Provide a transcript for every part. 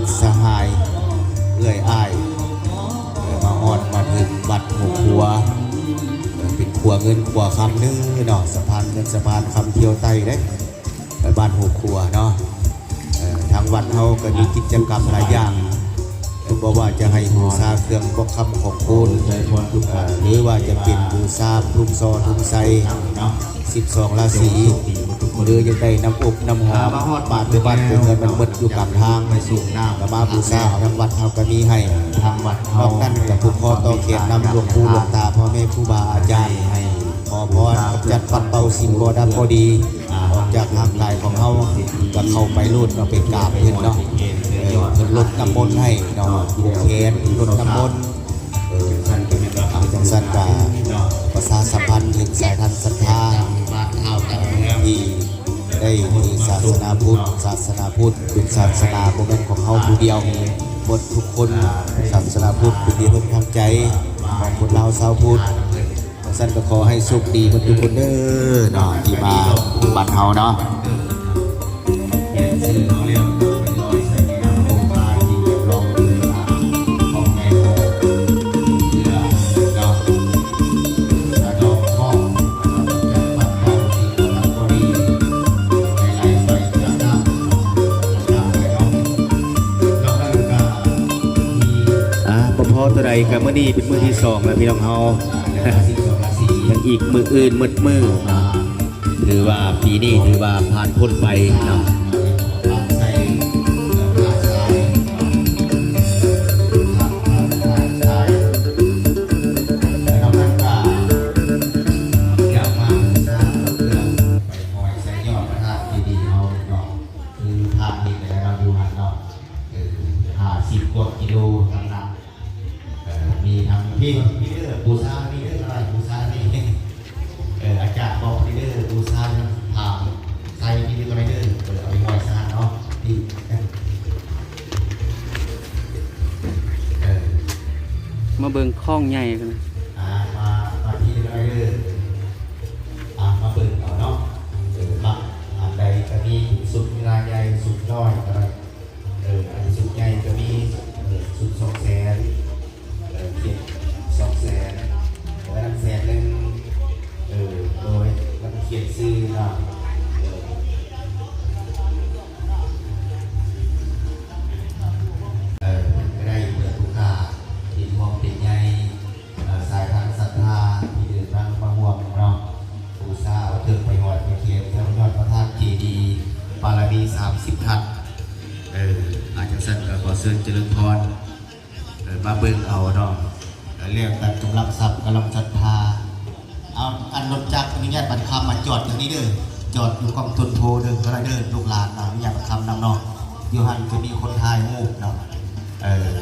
ตรสหายเอื่อยอ้ายเอ่มาออดมาถึงบัดหัวขัวเป็นขัวเงินขัวคำนึงเนาะสะพานเงินสะพานคำเที่ยวไต้เด้บ้านหัวขัวเนาะทางวัดเฮาก็มีกิจกรรมหลายอย่าง บ่ว่าจะให้บูชาเครื่องบกคำของคุณใจพรทุกเอ่ท่าอนหรือว่าจะเป็นบูชาทุงซอทุงไซเนาะ12ราศีหรือจะได้น้ำอบน้ำหอมบาทหรือบ้านเงินมันหมดอยู่กับทางไปสู่น้ำกมาบูชาทางวัดเฮาก็มีให้ทางวัดนเฮาอกนั้นกับผู้พ่อต่อเขียนนำหลวงปู่หลวงตาพ่อแม่ครูบาอาจารย์ขอพรกำจัดปัดเป่าสิ่งบ่ดำบ่ดีออกจากร่างกายของเฮาก็เข้าไปรูดเราไปกราบเพิ่นเนาะ ลดน้ำมนต์ให้เนาะผูกแขนลดน้ำมนต์เออท่านก็มีรับเอาจังซั่นก็ประชาสัมพันธ์ถึงสายทันศรัทธาบ้านเฮากันเมืองที่ได้มีศาสนาพุทธศาสนาพุทธเป็นศาสนาโมเมนของเขาผู้เดียวหมดทุกคนศาสนาพุทธเป็นที่พึ่งทางใจของคนเราชาวพุทธสั้นก็ขอให้สุขดีหมดทุกคนเด้อเนาะที่มาบัดเฮาเนาะ อ่าบ่พอตัวใดครับมื้อนี้เป็นมือที่สองแล้วพี่น้องเฮายังอีกมืออื่นมืดมือเนาะถือว่าปีนี้ถือว่าผ่านพ้นไปเนาะปากใส่ากใส่ปานเก็อยากมาสร้างเรื่องไปพอยแซยอดนะครับดีๆเราเราคือภาพนี้เลยเราดูหันเนาะเออหาสิบกว่ากิโลน้ำหนักเอ่อมีทั้ง พี่พี่เด้อปูซาพี่เด้ออะไรปูซานี่เอออาจารย์บอกพี่เด้อปูซาถามใครพี่เด้ออะไรเด้อเออเอาไปหอยซาเนาะดีเออมาเบิ่งข้องใหญ่กันนะาะปูซาเอาเถิดไปหอดไปเขียนแถวยอดพระธาตุเจดีย์ปารมีสามสิบทัศน์เอออาจจะสั่นก็ขอเชิญเจริญพรเออมาเบิ่งเอาเนาะเออเรียกกันกำลังทรัพย์กำลังศรัทธา เอาอันรถจักรอนุญาตบัตรคำมาจอดอย่างนี้เด้อจอดอยู่กองทุนโทเด้อก็ได้เด้อลูกหลานนะอนุญาตบัตรคำนำนองอยู่หันจะมีคนไทยมูกเนาะเออ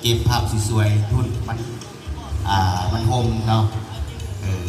เก็บภาพสวยๆทุนมันอ่ามันโฮมเนาะเออ